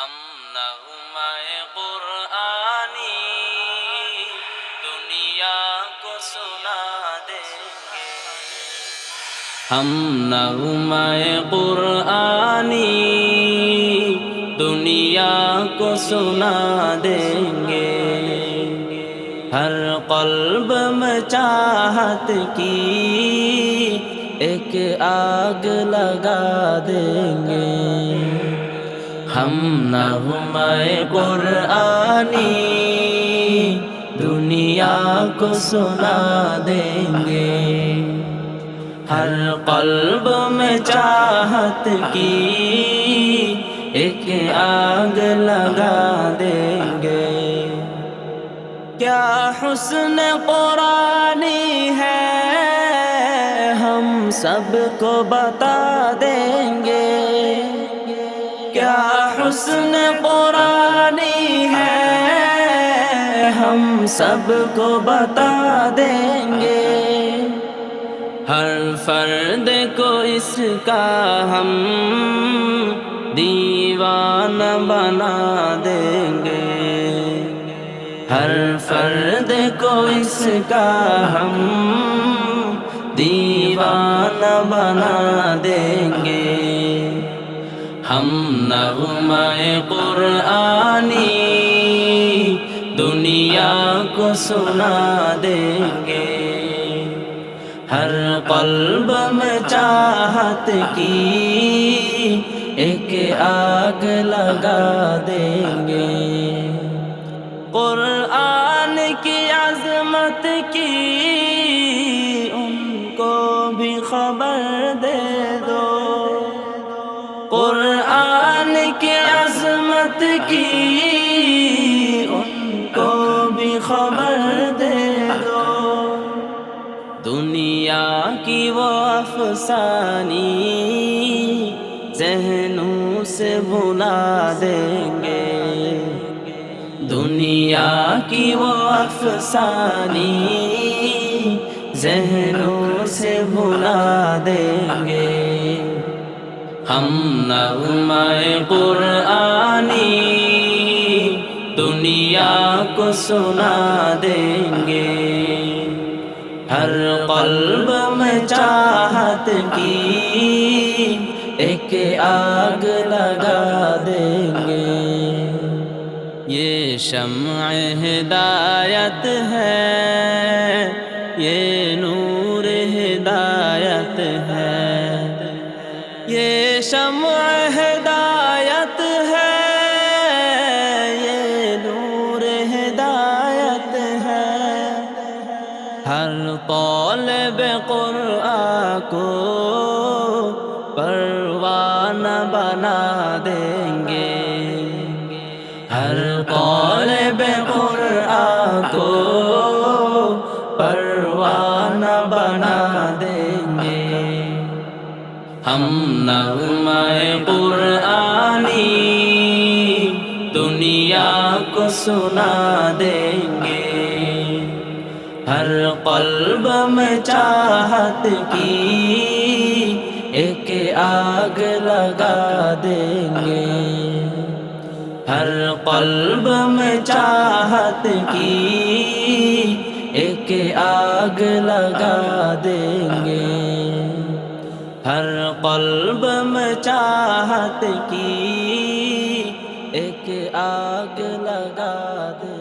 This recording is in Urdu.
ہم نغمہ قرآنی دنیا کو سنا دیں گے ہم نغمہ قرآنی دنیا کو سنا دیں گے ہر قلب میں چاہت کی ایک آگ لگا دیں گے۔ ہم نغمہ قرآنی، دنیا کو سنا دیں گے۔ ہر قلب میں چاہت کی ایک آگ لگا دیں گے۔ کیا حسن قرآنی ہے؟ ہم سب کو بتا دیں گے۔ حسن قرآنی ہے، ہم سب کو بتا دیں گے۔ ہر فرد کو اس کا ہم دیوان بنا دیں گے۔ ہر فرد کو اس کا ہم دیوان بنا دیں گے۔ ہم نغمہ قرآنی دنیا کو سنا دیں گے ہر قلب میں چاہت کی ایک آگ لگا دیں گے قرآن کی عظمت کی ان کو بھی عظمت کی، ان کو بھی خبر دے دو۔ دنیا کی وہ افسانی ذہنوں سے بھلا دیں گے۔ دنیا کی وہ افسانی ذہنوں سے بھلا دیں گے۔ ہم نغمہ قرآنی دنیا کو سنا دیں گے ہر قلب میں چاہت کی ایک آگ لگا دیں گے یہ شمع ہدایت ہے یہ شمع ہدایت ہے، یہ نور ہدایت ہے۔ ہر طالب قرآن کو پروانہ بنا دیں گے۔ ہر طالب قرآن کو ہم نغمہ قرآنی دنیا کو سنا دیں گے۔ ہر قلب میں چاہت کی ایک آگ لگا دیں گے۔ ہر قلب میں چاہت کی ایک آگ لگا دیں گے۔ ہر قلب میں چاہت کی ایک آگ لگا دے۔